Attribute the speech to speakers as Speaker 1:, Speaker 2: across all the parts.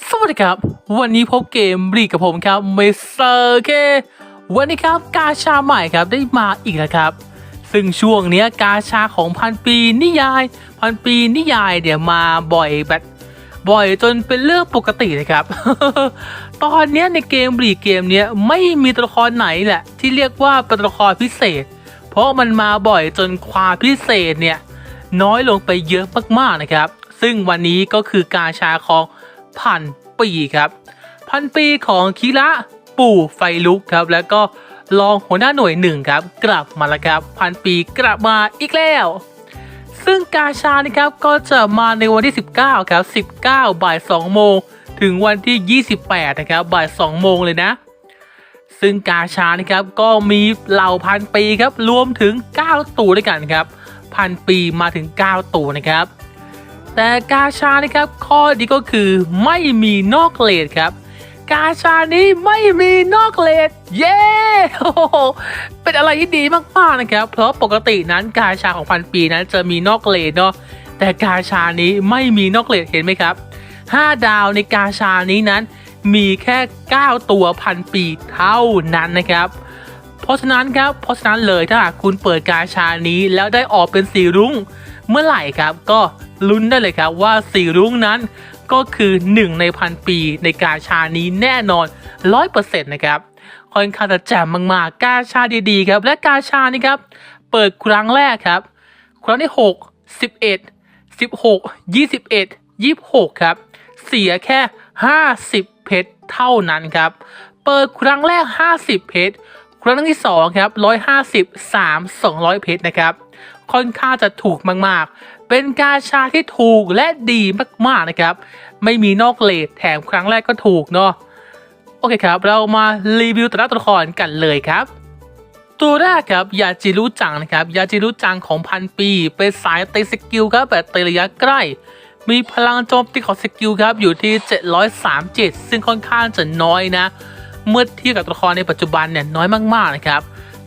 Speaker 1: สวัสดีครับ วันนี้พบเกมบรีกับผมครับเมสเตอร์เควันนี้ครับกาชาใหม่ครับได้มาอีกแล้วครับ ซึ่งช่วงเนี้ยกาชาของพันปีนิยาย พันปีนิยายเนี่ยวมาบ่อยแบบบ่อยจนเป็นเรื่องปกติเลยครับ ตอนเนี้ยในเกมบรีเกมเนี้ยไม่มีตัวละครไหนแหละ ที่เรียกว่าเป็นตัวละครพิเศษ เพราะมันมาบ่อยจนความพิเศษเนี่ยน้อยลงไปเยอะมากๆนะครับ ซึ่งวันนี้ก็คือกาชาของ พันปีครับ พันปีของคิระปู่ไฟลุกครับ แล้วก็รองหัวหน้าหน่วยหนึ่งครับ กลับมาแล้วครับ พันปีกลับมาอีกแล้ว ซึ่งกาชานะครับก็จะมาในวันที่ 19 ครับ 19 บ่าย 2 โมง ถึงวันที่ 28 นะครับ บ่าย 2 โมงเลยนะ ซึ่งกาชานะครับก็มีเหล่าพันปีครับ รวมถึง 9 ตัวด้วยกันครับ พันปีมาถึง 9 ตัวนะครับ แต่กาชานะครับ ข้อดีก็คือไม่มีนอกเลดครับ กาชานี้ไม่มีนอกเลดเย้โอ้เป็นอะไรที่ดีมากๆนะครับ เพราะปกตินั้นกาชาของพันปีนั้นจะมีนอกเลดเนาะแต่กาชานี้ไม่มีนอกเลดเห็นไหมครับ 5 ดาวในกาชานี้นั้นมีแค่ 9 ตัวพันปีเท่านั้นนะครับ เพราะฉะนั้นครับเพราะฉะนั้นเลยถ้าหากคุณเปิดกาชานี้แล้วได้ออกเป็นสีรุ้งเมื่อไหร่ครับ ก็ ลุ้นได้เลยครับว่าสีรุ้งนั้นก็คือ 1 ในพันปีในกาชานี้แน่นอน 100%นะครับค่อนข้างจะแจ่มมากๆ กาชาดีๆครับ และกาชานี่ครับ เปิดครั้งแรกครับ ครั้งที่ 6 11 16 21 26 ครับ เสียแค่ 50 เพชรเท่านั้นครับ เปิดครั้งแรก 50 เพชรครั้งที่ 2 ครับ 150 3 200 เพชรนะครับ ค่อนข้างจะถูกมากๆ เป็นกาชาที่ถูกและดีมากๆนะครับ ไม่มีนอกเลทแถมครั้งแรกก็ถูกเนาะโอเคครับ เรามารีวิวแต่ละตัวละครกันเลยครับตัวแรกครับยาจิรุจังนะครับยาจิรุจังของพันปี เป็นสายตีสกิลครับแบบตีระยะใกล้ มีพลังโจมตีของสกิลครับอยู่ที่ 737 ซึ่งค่อนข้างจะน้อยนะ เมื่อเทียบกับตัวละครในปัจจุบันเนี่ยน้อยมากๆนะครับ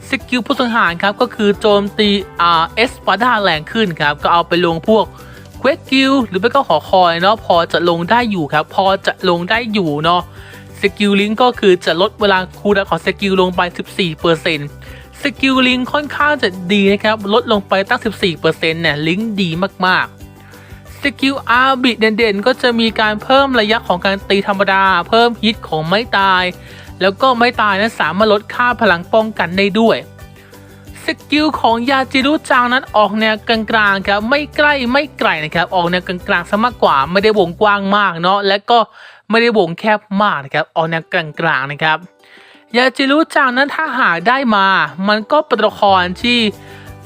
Speaker 1: สกิลผู้สังหารครับก็คือโจมตีอ่าเอสปาดาแรงขึ้นครับก็เอาไปลงพวกเควสกิลหรือไม่ก็หอคอยเนาะพอจะลงได้อยู่ครับ พอจะลงได้อยู่เนาะสกิลลิงก็คือจะลดเวลาคูลดของสกิลลงไป 14%สกิลลิงค่อนข้างจะดีนะครับลดลงไปตั้ง 14%เนี่ยลิงดีมากๆสกิลอาร์บิเด่นๆ ก็จะมีการเพิ่มระยะของการตีธรรมดา เพิ่มฮิตของไม้ตาย แล้วก็ไม้ตายนั้นสามารถลดค่าพลังป้องกันได้ด้วยสกิลของยาจิรุจังนั้นออกแนวกลางๆครับไม่ใกล้ไม่ไกลนะครับออกแนวกลางๆซะมากกว่าไม่ได้วงกว้างมากเนาะและก็ไม่ได้วงแคบมากนะครับออกแนวกลางๆนะครับยาจิรุจังนั้นถ้าหาได้มา มันก็เป็นตัวละครที่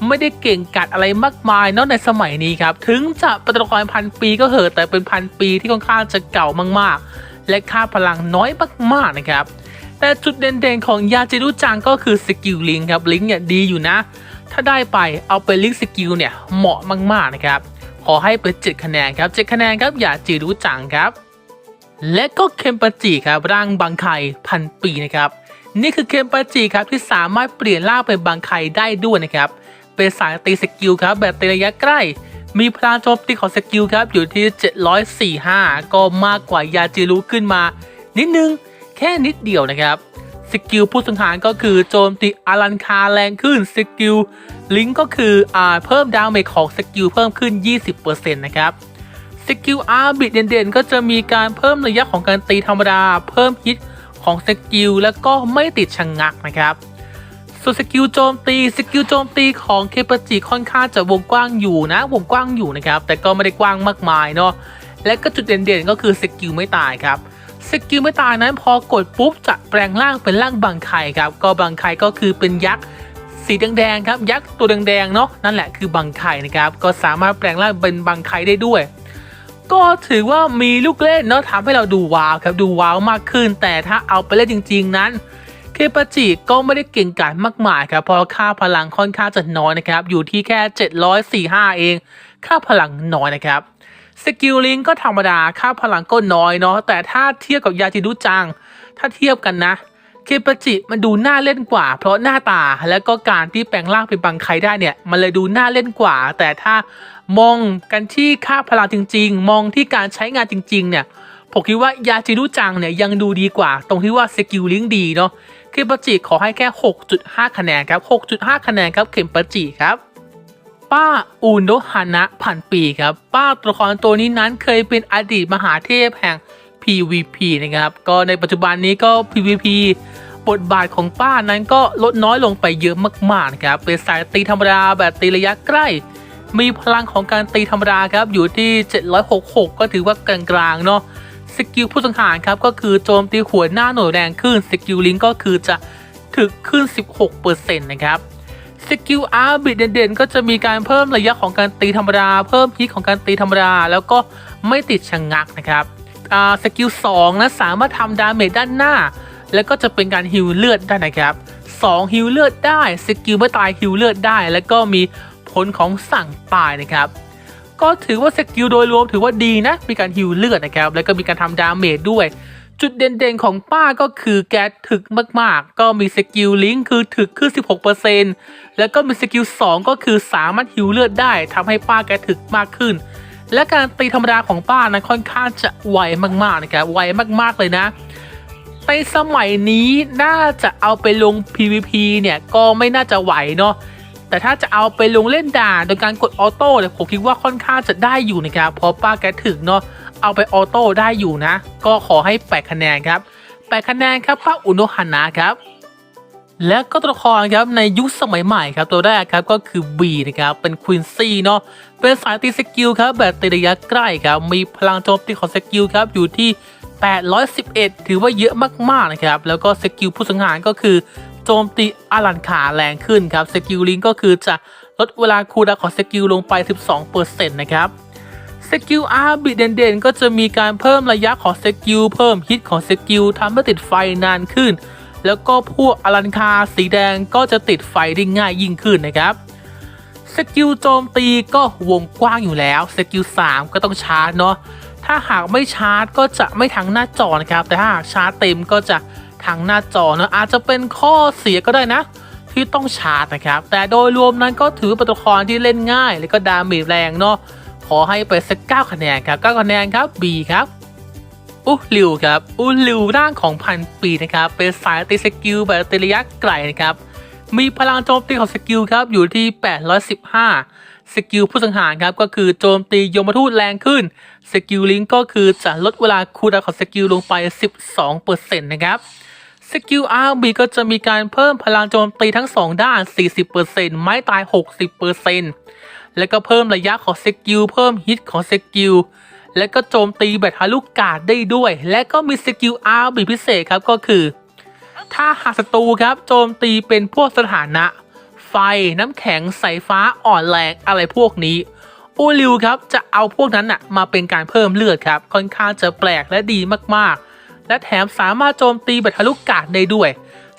Speaker 1: ไม่ได้เก่งกัดอะไรมากมายเนาะในสมัยนี้ครับถึงจะเป็นตัวละครพันปีก็เหอะแต่เป็นพันปีที่ค่อนข้างจะเก่ามากๆ และค่าพลังน้อยมากๆนะครับ แต่จุดเด่นๆของยาจิรุจังก็คือสกิลลิงครับลิงเนี่ยดีอยู่นะ ถ้าได้ไปเอาไปลิงสกิลเนี่ยเหมาะมากๆนะครับขอให้เป็น7คะแนนครับ7คะแนนครับยาจิรุจังครับ และก็เคมปาจิครับร่างบางไข่พันปีนะครับนี่คือเคมปาจิครับที่สามารถเปลี่ยนร่างเป็นบางไข่ได้ด้วยนะครับเป็นสายตีสกิลครับแบบตีระยะใกล้มีพลังโจมตีของสกิลครับอยู่ที่ 745 ก็มากกว่ายาจิรุขึ้นมา นิดนึง แค่นิดเดียวนะครับสกิลผู้สังหารก็คือโจมตีอารันคาแรงขึ้นสกิลลิงก์ก็คืออ่าเพิ่มดาเมจของสกิลเพิ่มขึ้น 20%นะครับสกิลอาร์บิดเด่นๆ ก็จะมีการเพิ่มระยะของการตีธรรมดา เพิ่มฮิตของสกิลแล้วก็ไม่ติดชะงงักนะครับส่วนสกิลโจมตีสกิลโจมตีของเคปจิค่อนข้างจะวงกว้างอยู่นะวงกว้างอยู่นะครับแต่ก็ไม่ได้กว้างมากมายเนาะและก็จุดเด่นๆก็คือสกิลไม่ตายครับ สกิลไม่ตายนั้นพอกดปุ๊บจะแปลงร่างเป็นร่างบางไข่ครับ ก็บางไข่ก็คือเป็นยักษ์สีแดงๆครับ ยักษ์ตัวแดงๆเนาะนั่นแหละคือบางไข่นะครับ ก็สามารถแปลงร่างเป็นบางไข่ได้ด้วย ก็ถือว่ามีลูกเล่นเนาะทำให้เราดูว้าวครับดูว้าวมากขึ้น แต่ถ้าเอาไปเล่นจริง ๆ นั้นเคปาจิก็ไม่ได้เก่งกาจมากมายครับเพราะค่าพลังค่อนข้างจะน้อยนะครับ อยู่ที่แค่ 745 เอง ค่าพลังน้อยนะครับ สกิลลิงก็ธรรมดาค่าพลังก็น้อยเนาะแต่ถ้าเทียบกับยาจิรุจัง ถ้าเทียบกันนะเคปจิมันดูน่าเล่นกว่า เพราะหน้าตาและก็การที่แปลงร่างเป็นบางใครได้เนี่ย มันเลยดูน่าเล่นกว่า แต่ถ้ามองกันที่ค่าพลังจริง ๆ มองที่การใช้งานจริง ๆ เนี่ยผมคิดว่ายาจิรุจังเนี่ยยังดูดีกว่า ตรงที่ว่าสกิลลิงดีเนาะเขมปจิขอให้แค่ 6.5 คะแนนครับ 6.5 คะแนนครับเขมปจิครับ ป้าอุนโดฮานะพันปีครับ ป้าตัวละครตัวนี้นั้นเคยเป็นอดีตมหาเทพแห่ง PVP นะครับ ก็ในปัจจุบันนี้ก็ PVP บทบาทของป้านั้นก็ลดน้อยลงไปเยอะมากๆนะครับ เป็นสายตีธรรมดาแบบตีระยะใกล้ มีพลังของการตีธรรมดาครับอยู่ที่ 766 ก็ถือว่ากลางๆเนาะ สกิลผู้สังหารครับก็คือโจมตีหัวหน้าหน่วยแรงขึ้น สกิลลิงก์ก็คือจะถึกขึ้น 16%นะครับ สกิลอาร์บิดเด่นๆ ก็จะมีการเพิ่มระยะของการตีธรรมดา เพิ่มพิษของการตีธรรมดา แล้วก็ไม่ติดชะงงักนะครับสกิล2นะสามารถทำดาเมจด้านหน้า แล้วก็จะเป็นการฮิวเลือดได้นะครับ2ฮิวเลือดได้สกิลไม่ตายฮิวเลือดได้ แล้วก็มีผลของสั่งตายนะครับ ก็ถือว่าสกิลโดยรวมถือว่าดีนะ มีการฮิวเลือดนะครับ แล้วก็มีการทำดาเมจด้วย จุดเด่นๆของป้าก็คือแกถึกมากๆ ก็มีสกิลลิงก์คือถึกขึ้น 16%แล้วก็มีสกิล 2 ก็คือสามารถฮิวเลือดได้ทำให้ป้าแกถึกมากขึ้น และการตีธรรมดาของป้านั้นค่อนข้างจะไวมากๆนะครับไวมากๆเลยนะในสมัยนี้น่าจะเอาไปลง PVP เนี่ยก็ไม่น่าจะไหวเนาะแต่ถ้าจะเอาไปลงเล่นด่านโดยการกดออโต้เนี่ยผมคิดว่าค่อนข้างจะได้อยู่นะครับเพราะป้าแกถึงเนาะ เอาไปออโต้ได้อยู่นะ ก็ขอให้แปดคะแนนครับแปดคะแนนครับป้าอุโนฮานะครับ และก็ตัวละครครับในยุคสมัยใหม่ครับตัวแรกครับก็คือบีนะครับเป็นควีนซี่เนาะเป็นสายตีสกิลครับแบบตีระยะใกล้ครับมีพลังโจมตีของสกิลครับอยู่ที่ 811 ถือว่าเยอะมากๆนะครับแล้วก็สกิลผู้สังหารก็คือโจมตีอารันขาแรงขึ้นครับสกิลลิงก็คือจะลดเวลาคูลดาวของสกิลลงไป 12%นะครับ สกิลอาร์บิเด่นๆ ก็จะมีการเพิ่มระยะของสกิลเพิ่มฮิตของสกิลทำให้ติดไฟนานขึ้น แล้วก็พวกอารันคาสีแดงก็จะติดไฟได้ง่ายยิ่งขึ้นนะครับสกิลโจมตีก็วงกว้างอยู่แล้วสกิล3ก็ต้องชาร์จเนาะถ้าหากไม่ชาร์จก็จะไม่ทั้งหน้าจอนะครับ แต่ถ้าหากชาร์จเต็มก็จะทั้งหน้าจอเนอะอาจจะเป็นข้อเสียก็ได้นะ ที่ต้องชาร์จนะครับ แต่โดยรวมนั้นก็ถือเป็นตัวละครที่เล่นง่าย แล้วก็ดาเมจแรงเนาะ อให้ไปสักเก้าคะแนนครับเก้าคะแนนครับ B ครับอุลิวครับอุลิวร่างของพันปีนะครับเป็นสายตีสกิลแบบตีระยะไกลนะครับมีพลังโจมตีของสกิลครับอยู่ที่ 815 สกิลผู้สังหารครับก็คือโจมตียมทูตแรงขึ้น สกิลลิงก็คือจะลดเวลาคูลดาวของสกิลลงไป 12%นะครับ สกิล RB ก็จะมีการเพิ่มพลังโจมตีทั้ง 2 ด้าน 40%ไม้ตาย 60% แล้วก็เพิ่มระยะของสกิลเพิ่มฮิตของสกิลและก็โจมตีแบบทะลุกาดได้ด้วย และก็มีสกิล RB พิเศษครับก็คือ ถ้าหากศัตรูครับโจมตีเป็นพวกสถานะ ไฟน้ำแข็งสายฟ้าอ่อนแรงอะไรพวกนี้อูริวครับจะเอาพวกนั้นน่ะมาเป็นการเพิ่มเลือดครับ ค่อนข้างจะแปลกและดีมากๆ และแถมสามารถโจมตีแบบทะลุกาดได้ด้วย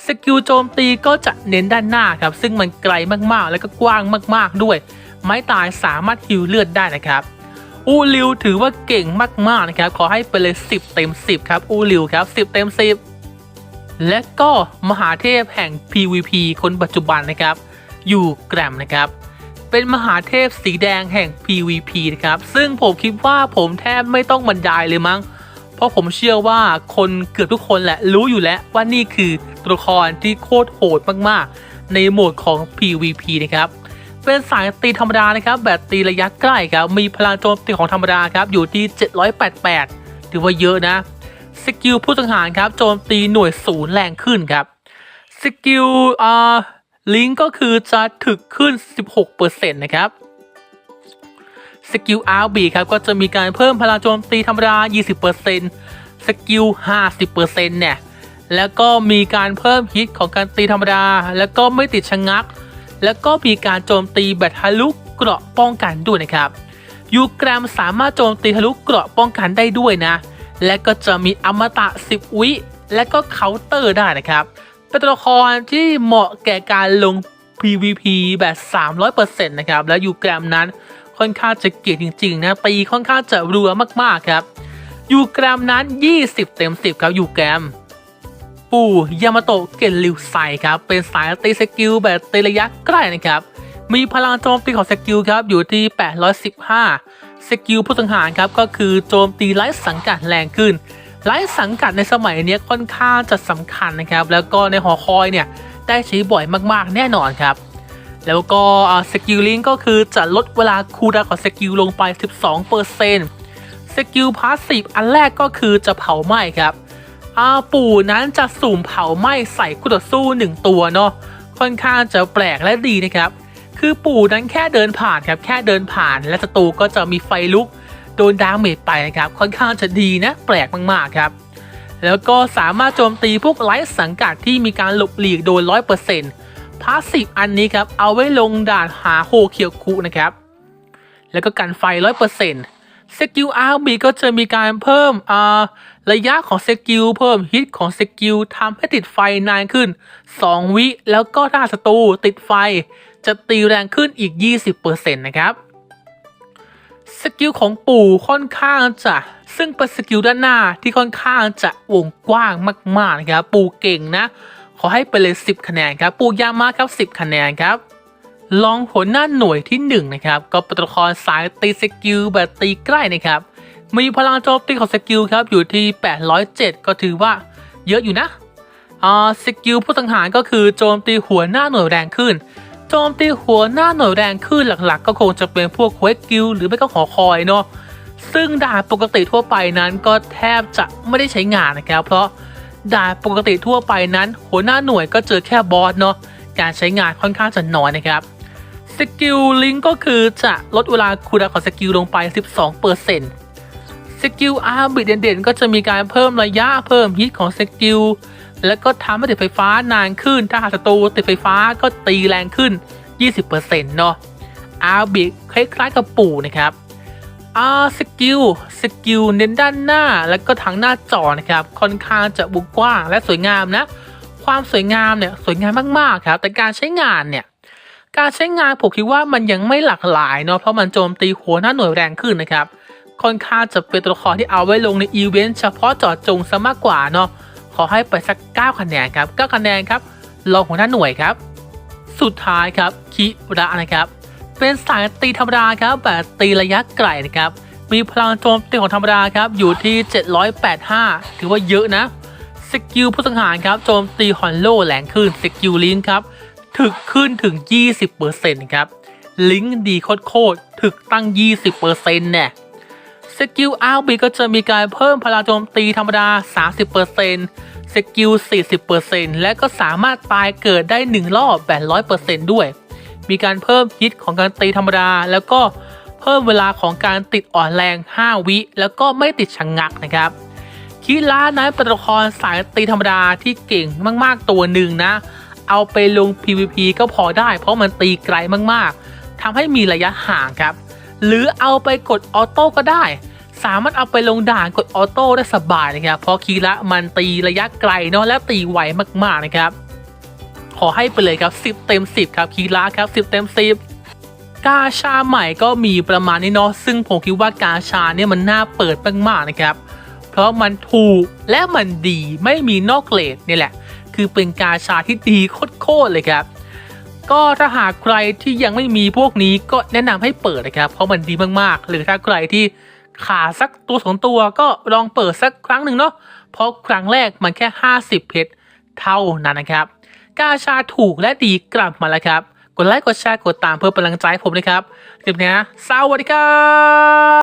Speaker 1: สกิลโจมตีก็จะเน้นด้านหน้าครับ ซึ่งมันไกลมากๆ และก็กว้างมาก ๆด้วย ไม้ตายสามารถฮิวเลือดได้นะครับอูริวถือว่าเก่งมากๆนะครับ ขอให้ไปเลย 10 เต็ม 10 ครับ อูริวครับ 10 เต็ม 10 และก็มหาเทพแห่ง PVP คนปัจจุบันนะครับ อยู่แกรมนะครับ เป็นมหาเทพสีแดงแห่ง PVP นะครับ ซึ่งผมคิดว่าผมแทบไม่ต้องบรรยายเลยมั้ง เพราะผมเชื่อว่าคนเกือบทุกคนแหละรู้อยู่แล้วว่านี่คือตัวละครที่โคตรโหดมากๆ ในโหมดของ PVP นะครับ เป็นสายตีธรรมดานะครับแบบตีระยะใกล้ครับมีพลังโจมตีของธรรมดาครับอยู่ที่ 788 ถือว่าเยอะนะ สกิลผู้สังหารครับโจมตีหน่วยศูนย์แรงขึ้นครับ สกิลอ่าลิงก์ก็คือจะถึกขึ้น 16%นะครับสกิล RB ครับก็จะมีการเพิ่มพลังโจมตีธรรมดา 20%สกิล 50%เนี่ย แล้วก็มีการเพิ่มฮิตของการตีธรรมดา แล้วก็ไม่ติดชะงัก แล้วก็มีการโจมตีแบบทะลุเกราะป้องกันด้วยนะครับยูแกรมสามารถโจมตีทะลุเกราะป้องกันได้ด้วยนะ และก็จะมีอมตะ 10 วิ และก็เคาน์เตอร์ได้นะครับ เป็นตัวละครที่เหมาะแก่การลง PVP แบบ 300%นะครับ แล้วยูแกรมนั้นค่อนข้างจะเก่งจริง ๆ นะ ตีค่อนข้างจะรัวมากๆครับยูแกรมนั้น 20 เต็ม 10 ครับยูแกรม ปู่ยามาโตะเกนริวไซครับ เป็นสายตีสกิลแบบตีระยะใกล้นะครับ มีพลังโจมตีของสกิลครับ อยู่ที่ 815 สกิลผู้สังหารครับ ก็คือโจมตีไร้สังกัดแรงขึ้น ไร้สังกัดในสมัยนี้ค่อนข้างจะสำคัญนะครับ แล้วก็ในหอคอยเนี่ย ได้ใช้บ่อยมากๆ แน่นอนครับ แล้วก็สกิลลิงก็คือจะลดเวลาคูลดาวของสกิลลงไป 12%สกิลพาสซีฟอันแรกก็คือจะเผาไหม้ครับ อาปู่นั้นจะสุ่มเผาไหม้ใส่คู่ต่อสู้1ตัวเนาะค่อนข้างจะแปลกและดีนะครับ คือปู่นั้นแค่เดินผ่านครับแค่เดินผ่าน และศัตรูก็จะมีไฟลุกโดนดาเมจไปนะครับ ค่อนข้างจะดีนะแปลกมากๆครับ แล้วก็สามารถโจมตีพวกไร้สังกัดที่มีการหลบหลีกโดย100%พาสซีฟอันนี้ครับเอาไว้ลงด่านหาโฮเคียวคุนะครับแล้วก็กันไฟ100% สกิลอาร์บีก็จะมีการเพิ่มอ่าระยะของสกิลเพิ่มฮิตของสกิลทำให้ติดไฟนานขึ้น 2 วิแล้วก็ถ้าศัตรูติดไฟ จะตีแรงขึ้นอีก 20%นะครับสกิลของปู่ค่อนข้างจะ ซึ่งเป็นสกิลด้านหน้าที่ค่อนข้างจะวงกว้างมากๆนะครับ ปู่เก่งนะ ขอให้ไปเลย 10 คะแนนครับ ปู่ยามาครับ 10 คะแนนครับ ลองผลหน้าหน่วยที่1นะครับก็เป็นตัวละครสายตีสกิลแบบตีใกล้นะครับมีพลังโจมตีของสกิลครับอยู่ที่ 807 ก็ถือว่าเยอะอยู่นะอ่าสกิลผู้สังหารก็คือโจมตีหัวหน้าหน่วยแรงขึ้น โจมตีหัวหน้าหน่วยแรงขึ้นหลักๆ ก็คงจะเป็นพวกเวกกิลหรือไม่ก็หอคอยเนาะซึ่งดาบปกติทั่วไปนั้นก็แทบจะไม่ได้ใช้งานนะครับ เพราะดาบปกติทั่วไปนั้น หัวหน้าหน่วยก็เจอแค่บอสเนาะการใช้งานค่อนข้างจะน้อยนะครับ สกิลลิงก็คือจะลดเวลาคูลดาวน์ของสกิลลงไป 12%สกิลอาร์บิดเด่นๆ ก็จะมีการเพิ่มระยะเพิ่มฮิตของสกิลแล้วก็ทำให้ติดไฟฟ้านานขึ้น ถ้าหากศัตรูติดไฟฟ้าก็ตีแรงขึ้น 20%เนาะอาร์บิคล้ายๆกับปู่นะครับอาสกิลสกิลเน้นด้านหน้าแล้วก็ทางหน้าจอนะครับค่อนข้างจะบุกกว้างและสวยงามนะ ความสวยงามเนี่ยสวยงามมากๆครับ แต่การใช้งานเนี่ย การใช้งานผมคิดว่ามันยังไม่หลากหลายเนาะเพราะมันโจมตีหัวหน้าหน่วยแรงขึ้นนะครับค่อนข้างจะเป็นตัวละครที่เอาไว้ลงในอีเวนต์เฉพาะเจาะจงซะมากกว่าเนาะขอให้ไปสัก 9 คะแนนครับ 9 คะแนนครับรองหัวหน้าหน่วยครับ สุดท้ายครับคิระนะครับ เป็นสายตีธรรมดาครับแบบตีระยะไกลนะครับ มีพลังโจมตีของธรรมดาครับอยู่ที่ 785 ถือว่าเยอะนะสกิลผู้สังหารครับโจมตีฮอนโลแหลงขึ้นสกิลลิงครับ ถึกขึ้นถึง 20%ครับ ลิงก์ดีโคตรๆถึกตั้ง 20%เนี่ยสกิลอาบีก็จะมีการเพิ่มพลังโจมตีธรรมดา 30%สกิล 40%และก็สามารถตายเกิดได้ 1 รอบแบบ100%ด้วย มีการเพิ่มฮิตของการตีธรรมดา แล้วก็เพิ่มเวลาของการติดอ่อนแรง 5 วิ แล้วก็ไม่ติดชะงงักนะครับคิรานั้นเป็นตัวละครสายตีธรรมดาที่เก่งมากๆตัวหนึ่งนะ เอาไปลง PVP ก็พอได้ เพราะมันตีไกลมากๆทำให้มีระยะห่างครับ หรือเอาไปกดออโต้ก็ได้ สามารถเอาไปลงด่านกดออโต้ได้สบายนะครับ เพราะคีระมันตีระยะไกลเนาะและตีไวมากๆนะครับ ขอให้ไปเลยครับ 10 เต็ม 10 ครับคีระครับ 10 เต็ม 10กาชาใหม่ก็มีประมาณนี้เนาะซึ่งผมคิดว่ากาชาเนี่ยมันน่าเปิดมากๆนะครับ เพราะมันถูกและมันดีไม่มีนอกเลทนี่แหละ คือเป็นกาชาที่ดีโคตรๆเลยครับ ก็ถ้าหากใครที่ยังไม่มีพวกนี้ก็แนะนำให้เปิดนะครับ เพราะมันดีมากๆ หรือถ้าใครที่ขาดสักตัวสองตัวก็ลองเปิดสักครั้งหนึ่งเนาะ เพราะครั้งแรกมันแค่ 50 เพชรเท่านั้นนะครับ กาชาถูกและดีกลับมาแล้วครับ กดไลค์กดแชร์กดตามเพื่อเป็นกำลังใจผมนะครับคลิปนี้นะสวัสดีครับ